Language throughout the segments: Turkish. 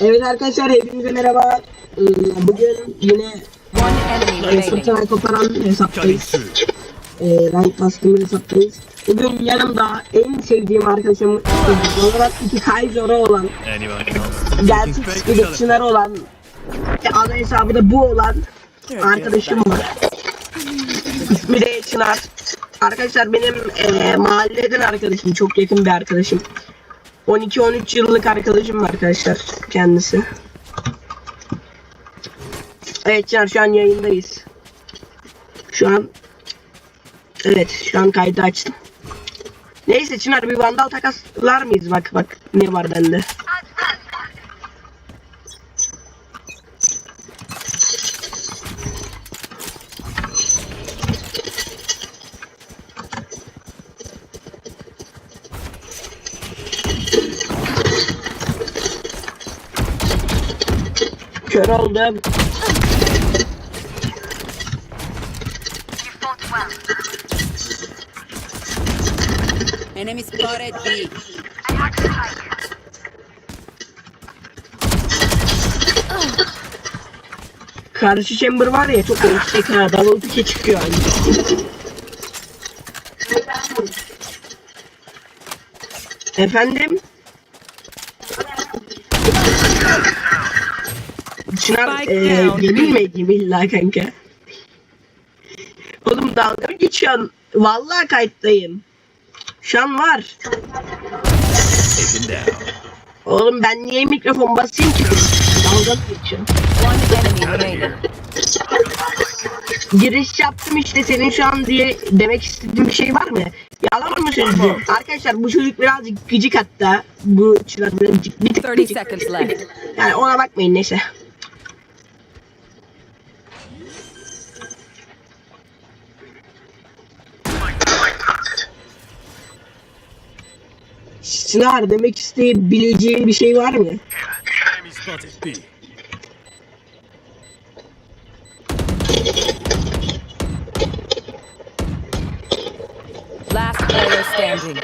Evet arkadaşlar hepinize merhaba. Ee, Bugün yine One enemy remaining. fırtına koparan hesaptayız. Ee, rank bastığımız hesaptayız. Bugün yanımda en sevdiğim arkadaşım olarak iki Kaiser'ı olan gerçek Çınarı olan ana hesabı da bu olan arkadaşım var. İsmi de Çınar. Arkadaşlar benim eee mahalleden arkadaşım. Çok yakın bir arkadaşım. 12-13 yıllık arkadaşım arkadaşlar kendisi. Evet Çınar şu an yayındayız. Şu an Evet şu an kaydı açtım. Neyse Çınar bir vandal takaslar mıyız? Bak bak ne var bende. Kör oldum. Enemy spotted B. Karşı chamber var ya çok yüksek ha. Double pick'e çıkıyor aynı. Efendim? Çınar mi edeyim illa kanka? Oğlum dalga mı geçiyorsun? Vallahi kayıttayım. Şu an var. Oğlum ben niye mikrofon basayım ki? Dalga mı geçiyorsun? Giriş yaptım işte senin şu an diye demek istediğin bir şey var mı? Yalan mı söylüyorsun? Arkadaşlar bu çocuk birazcık gıcık hatta. Bu çınar birazcık bir tık 30 gıcık. seconds left. Yani ona bakmayın neyse. Çınar demek isteyebileceğin bir şey var mı? Last player standing.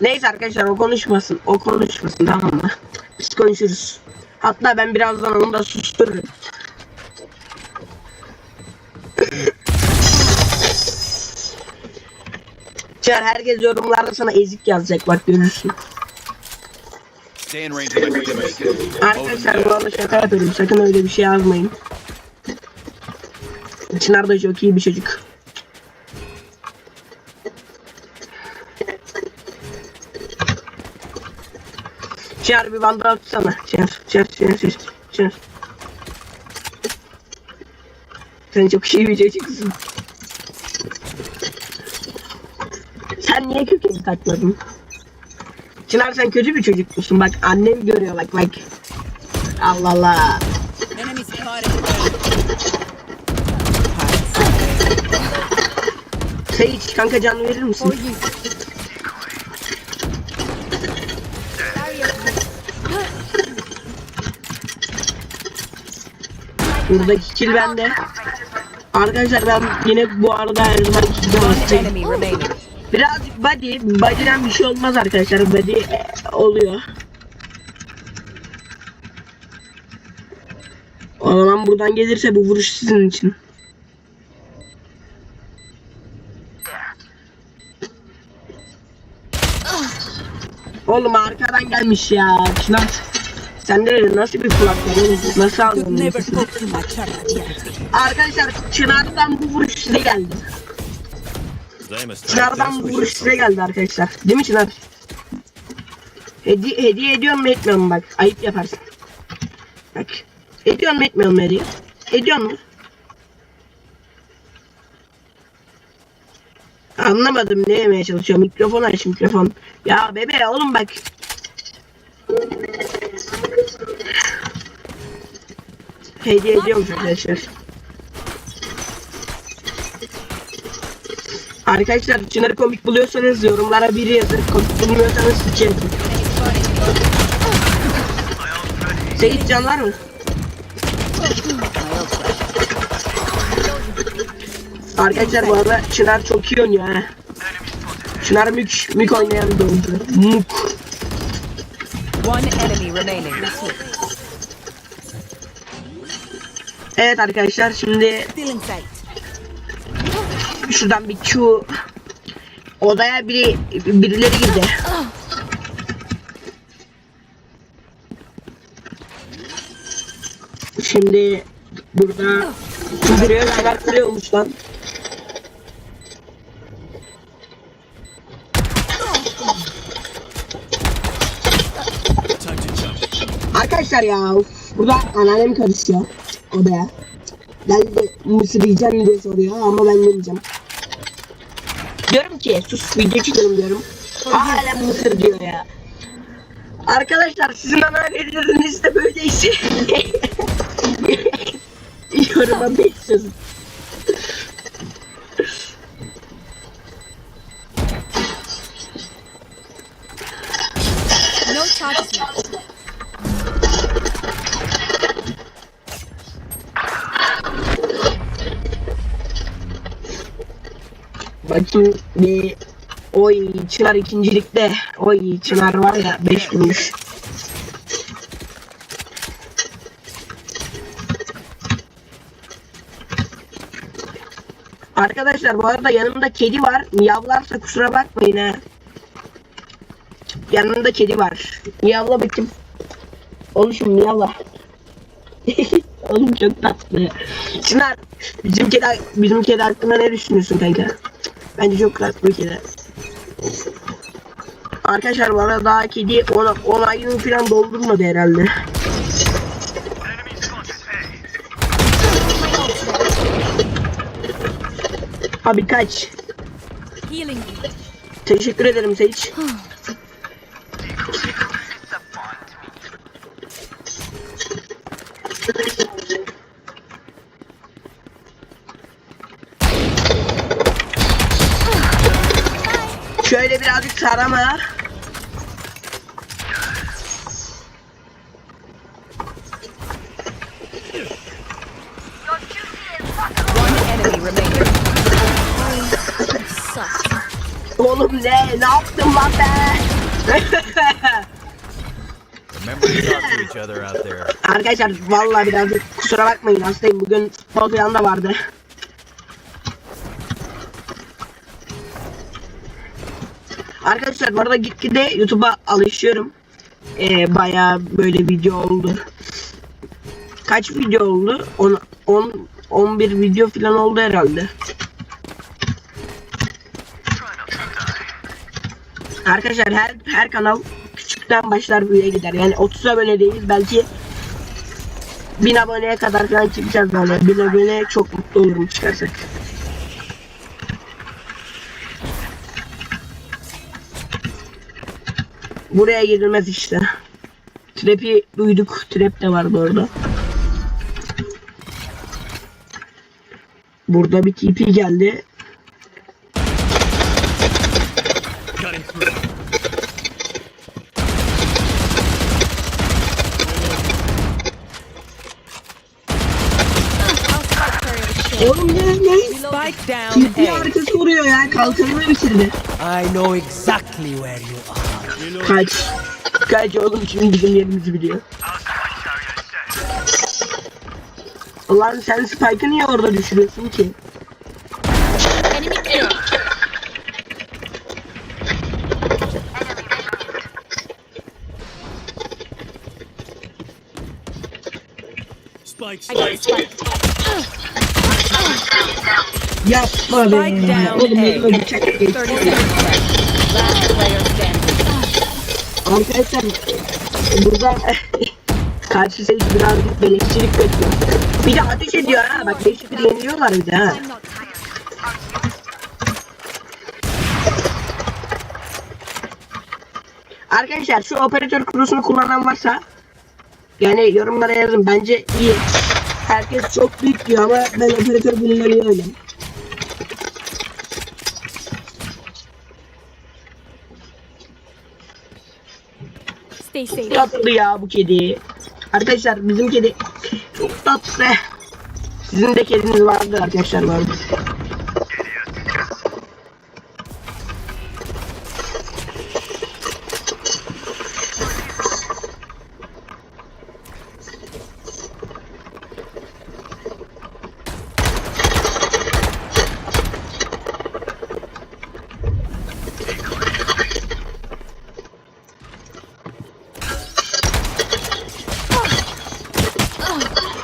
Neyse arkadaşlar o konuşmasın. O konuşmasın tamam mı? Biz konuşuruz. Hatta ben birazdan onu da sustururum. Çağır herkes yorumlarda sana ezik yazacak bak görürsün. Arkadaşlar bu arada şaka yapıyorum sakın öyle bir şey yazmayın. Çınar da çok iyi bir çocuk. Çınar bir bandal atsana. Çınar, çınar, çınar, çınar, çınar. Sen çok iyi bir çocuksun. Sen niye kökeni takmadın? Çınar sen kötü bir çocuk musun? Bak annem görüyor bak bak. Allah Allah. Sage kanka can verir misin? Buradaki kill bende. Arkadaşlar ben yine bu arada her zaman enemy remaining. Birazcık body, body'den bir şey olmaz arkadaşlar. Body e, oluyor. O zaman buradan gelirse bu vuruş sizin için. Oğlum arkadan gelmiş ya. Çınar. Sen de nasıl bir kulak var? Nasıl nefesini? Arkadaşlar Çınar'dan bu vuruş size geldi. Çınar'dan vuruş size geldi arkadaşlar. Değil mi Çınar? Hedi hediye ediyor mu etmiyor mu bak. Ayıp yaparsın. Bak. Ediyor mu etmiyor mu hediye? Ediyor mu? Anlamadım ne yemeye çalışıyor. Mikrofon aç mikrofon. Ya bebe oğlum bak. Hediye ediyormuş arkadaşlar. Arkadaşlar Çınar'ı komik buluyorsanız yorumlara biri yazın. Komik bulmuyorsanız yazın. Seyit can var mı? Arkadaşlar bu arada Çınar çok iyi oynuyor ha. Çınar mük, mük oynayan bir oyuncu. Muk. Evet arkadaşlar şimdi. Şuradan bir Q odaya biri birileri girdi. Şimdi burada duruyor, neler duruyormuş lan. Arkadaşlar ya burada anneannem karışıyor odaya. Ben de mısır diye soruyor ama ben yemeyeceğim. Diyorum ki sus video çekelim diyorum. Hala mısır diyor ya. Arkadaşlar sizin anneanneleriniz de böyleyse. Yoruma bekliyorsun. Bakayım bir Oy Çınar ikincilikte. Oy Çınar var ya 5 vurmuş. Arkadaşlar bu arada yanımda kedi var. Miyavlarsa kusura bakmayın ha. Yanımda kedi var. Miyavla bakayım. Oğlum şimdi miyavla. Oğlum çok tatlı. Çınar bizim kedi, bizim kedi hakkında ne düşünüyorsun kanka? Bence çok tatlı bir kedi. Arkadaşlar arada daha kedi 10 ayını falan doldurmadı herhalde. Abi kaç. Teşekkür ederim Sage. Remaining. Suck. Oğlum ne? Ne yaptın lan be? Remember to talk to each other out there. Arkadaşlar vallahi birazcık kusura bakmayın hastayım. Bugün futbol falan da vardı. Arkadaşlar bu arada gitgide YouTube'a alışıyorum. Ee, bayağı böyle video oldu. Kaç video oldu? 10, 10 11 video falan oldu herhalde. Arkadaşlar her her kanal küçükten başlar büyüye gider. Yani 30 abone değiliz belki 1000 aboneye kadar falan çıkacağız böyle. 1000 abone çok mutlu olurum çıkarsak. Buraya girilmez işte. Trap'i duyduk. Trap de vardı orada. Burada bir TP geldi. Oğlum ne ne? Spike down TP arkası vuruyor ya. Kalkanını bitirdi. I know exactly where you are. Kaç. Kaç oğlum şimdi bizim yerimizi biliyor. Ulan sen Spike'ı niye orada düşürüyorsun ki? Enemy kill. Spikes. I got spike. Yapma be. Spike Oğlum. 30 seconds left. Last player standing. Arkadaşlar burada karşı sayı birazcık beleşçilik bekliyor. Bir de ateş ediyor ha. Bak 5 bir yeniliyorlar bir de ha. Arkadaşlar şu operatör kurusunu kullanan varsa yani yorumlara yazın. Bence iyi. Herkes çok büyük diyor ama ben operatör kullanıyorum. Stay safe. Tatlı ya bu kedi. Arkadaşlar bizim kedi çok tatlı. Sizin de kediniz vardı arkadaşlar vardı.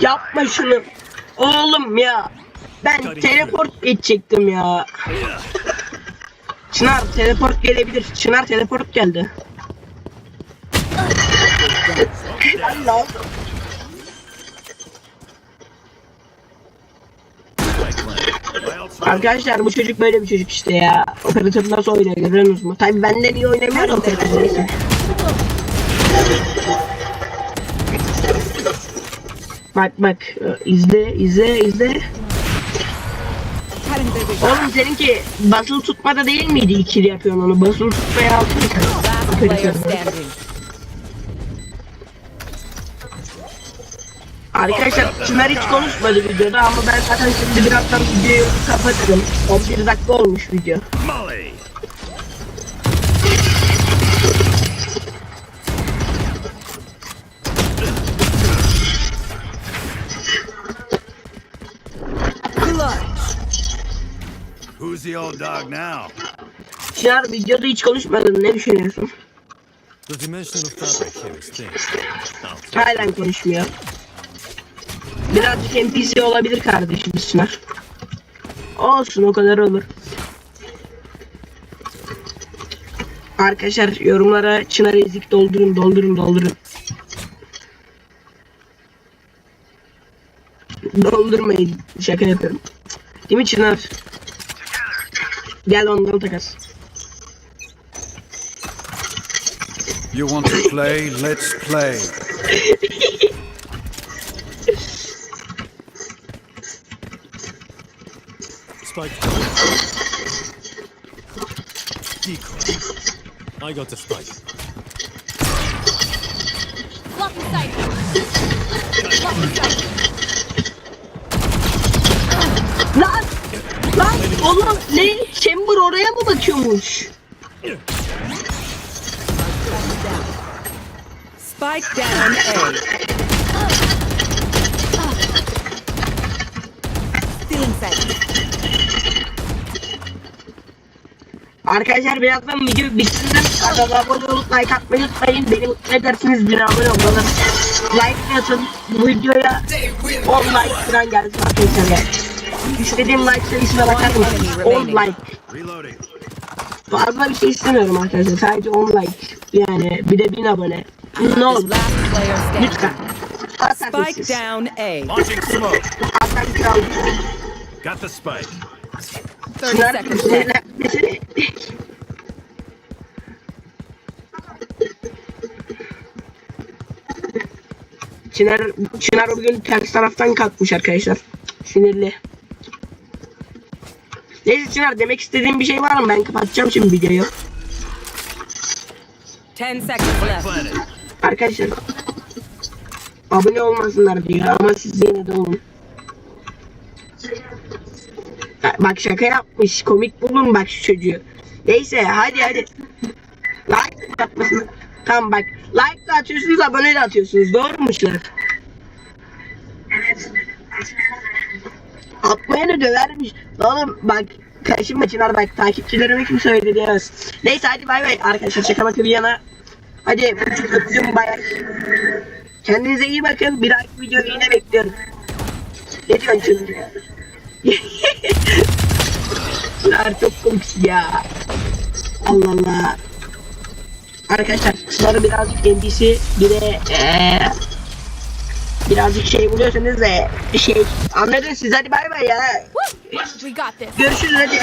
Yapma şunu. Oğlum ya. Ben teleport geçecektim ya. Çınar teleport gelebilir. Çınar teleport geldi. Allah. Arkadaşlar bu çocuk böyle bir çocuk işte ya. Operatör nasıl oynuyor görüyorsunuz mu? Tabi benden iyi oynamıyor da Bak bak izle izle izle. Oğlum seninki basılı tutmada değil miydi ikili yapıyorsun onu? Basılı tutmaya standing. Arkadaşlar Çınar hiç konuşmadı videoda ama ben zaten şimdi birazdan videoyu kapatırım. 11 dakika olmuş video. The old dog now? Çınar videoda hiç konuşmadın ne düşünüyorsun? The dimension of fabric here is thin. Halen konuşmuyor. Birazcık NPC olabilir kardeşimiz Çınar. Olsun o kadar olur. Arkadaşlar yorumlara Çınar ezik doldurun doldurun doldurun. Doldurmayın şaka yapıyorum. Değil mi Çınar? Gel ondan takas. You want to play? Let's play. Spike. Decoy. I got the spike. Blocking sight. Blocking sight. Lan! Lan! Oğlum ne? Oraya mı bakıyormuş? Spike down A. Stealing sight. Arkadaşlar birazdan video bitsin. Kanala abone olup like atmayı unutmayın. Beni mutlu edersiniz bir abone olmalı. Like atın. Bu videoya 10 like falan gelsin arkadaşlar. İstediğim like sayısına bakar mısınız? 10 like. Reloading. Fazla bir şey istemiyorum arkadaşlar. Sadece 10 like. Yani bir de 1000 abone. Ne olur lütfen. Spike down A. Launching smoke. Got the spike. 30 Çınar seconds left. Çınar, Çınar bugün ters taraftan kalkmış arkadaşlar. Sinirli. Neyse Çınar demek istediğin bir şey var mı? Ben kapatacağım şimdi videoyu. 10 seconds left. Arkadaşlar abone olmasınlar diyor ama siz yine de olun. Bak şaka yapmış. Komik bulun bak şu çocuğu. Neyse hadi hadi. Like yapmasın. Tamam bak. Like de atıyorsunuz abone de atıyorsunuz. Doğru mu Çınar? Atmaya da dövermiş. Oğlum bak kaşınma Çınar bak takipçilerime kim söyledi diyemez. Neyse hadi bay bay arkadaşlar şaka makı bir yana. Hadi öpücük öpücüğüm bay. Kendinize iyi bakın. Bir dahaki videoyu yine bekliyorum. Ne diyorsun şimdi? Bunlar çok komik ya. Allah Allah. Arkadaşlar bunları birazcık kendisi bir de eee birazcık şey buluyorsanız da şey anladınız siz hadi bay bay ya. Görüşürüz hadi.